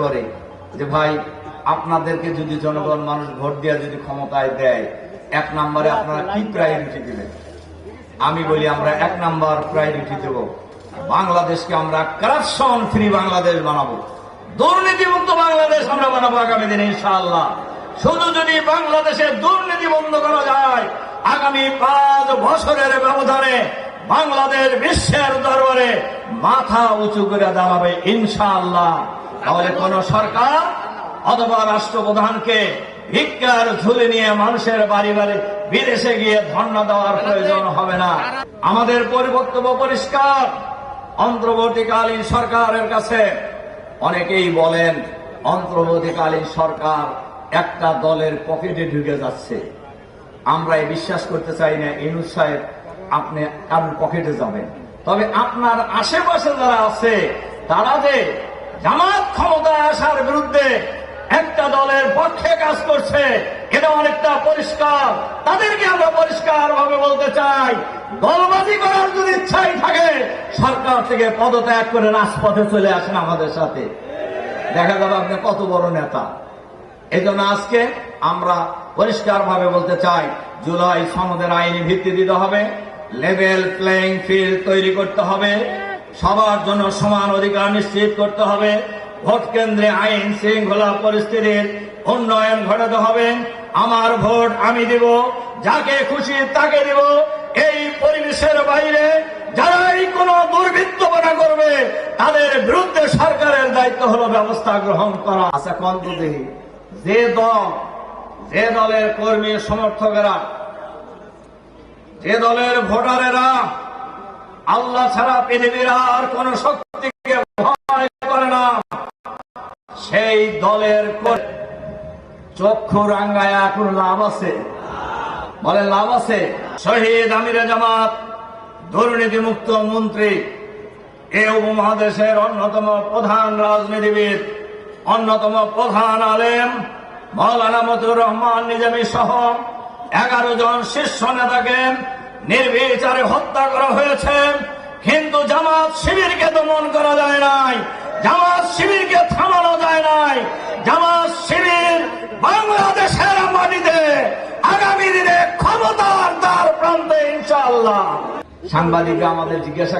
করে যে ভাই, আপনাদেরকে যদি জনগণ মানুষ ভোট দিয়ে যদি ক্ষমতায় দেয়, এক নম্বরে আপনারা কি প্রায়োরিটি দিবেন? আমি বলি আমরা এক নাম্বার প্রায়োরিটি দেব। বাংলাদেশকে আমরা কারাপশন ফ্রি বাংলাদেশ বানাবো। দুর্নীতিমুক্ত বাংলাদেশ আমরা বানাবো আগামী দিনে, ইনশাআল্লাহ। শুধু যদি বাংলাদেশের দুর্নীতি বন্ধ করা যায়, আগামী পাঁচ বছরের ব্যবধানে বাংলাদেশ বিশ্বের দরবারে মাথা উঁচু করে দাঁড়াবে, ইনশাআল্লাহ। তাহলে কোন সরকার অথবা রাষ্ট্রপ্রধানকে ভিক্ষার ঝুলে নিয়ে মানুষের বাড়ি বাড়ি বিদেশে গিয়ে ধর্ণা দেওয়ার প্রয়োজন হবে না। আমাদের পরিবক্তব্য পরিষ্কার। অন্তর্বর্তীকালীন সরকারের কাছে অনেকেই বলেন, অন্তর্বর্তীকালীন সরকার একটা দলের পকেটে ঢুকে যাচ্ছে। আমরা এই বিশ্বাস করতে চাই না, ইনুস সাহেব, আপনি কারোর পকেটে যাবেন? তবে আপনার আশেপাশে যারা আছে, তারা যে জামাত ক্ষমতায় আসার বিরুদ্ধে একটা দলের পক্ষে কাজ করছে। এটা অনেকটা পরিষ্কার। তাদেরকে আমরা পরিষ্কার ভাবে বলতে চাই, দলবাজি করার যদি ইচ্ছাই থাকে, সরকার থেকে পদত্যাগ করে রাজপথে চলে আসেন আমাদের সাথে। দেখা যাবে আপনি কত বড় নেতা। এই আজকে আমরা পরিষ্কার ভাবে বলতে চাই, জুলাই সনদের আইনি ভিত্তি দিতে হবে লেভেল প্লেইং ফিল্ড তৈরি করতে হবে। সবার জন্য সমান অধিকার নিশ্চিত করতে হবে। ভোট কেন্দ্রে আইন শৃঙ্খলা পরিস্থিতির উন্নয়ন ঘটাতে হবে। আমার ভোট আমি দিব, যাকে খুশি তাকে দিব। এই পরিবেশের বাইরে যারাই কোন দুর্বৃত্তপনা করবে, তাদের বিরুদ্ধে সরকারের দায়িত্ব হলো ব্যবস্থা গ্রহণ করা। আচ্ছা কন্ত যে দল, যে দলের কর্মী সমর্থকেরা, যে দলের ভোটারেরা আল্লাহ ছাড়া পৃথিবীর আর কোন শক্তিকে ভয় করে না। সেই দলের চক্ষু রাঙ্গায়া কোন লাভ আছে। বলে লাভ আছে। শহীদ আমিরে জামাত দুর্নীতি মুক্ত মন্ত্রী, এ উপমহাদেশের অন্যতম প্রধান রাজনীতিবিদ, অন্যতম প্রধান আলেম, মৌলানা মতুর রহমান নিজামী সহ এগারো জন শীর্ষ নেতাকে নির্বিচারে হত্যা করা হয়েছে। হিন্দু জামাত শিবিরকে দমন করা যায় নাই। জামাত শিবিরকে থামানো যায় নাই। জামাত শিবির বাংলাদেশের মাটিতে আগামী দিনে ক্ষমতার দ্বার প্রান্তে ইনশাআল্লাহ। সাংবাদিক আমাদের জিজ্ঞাসা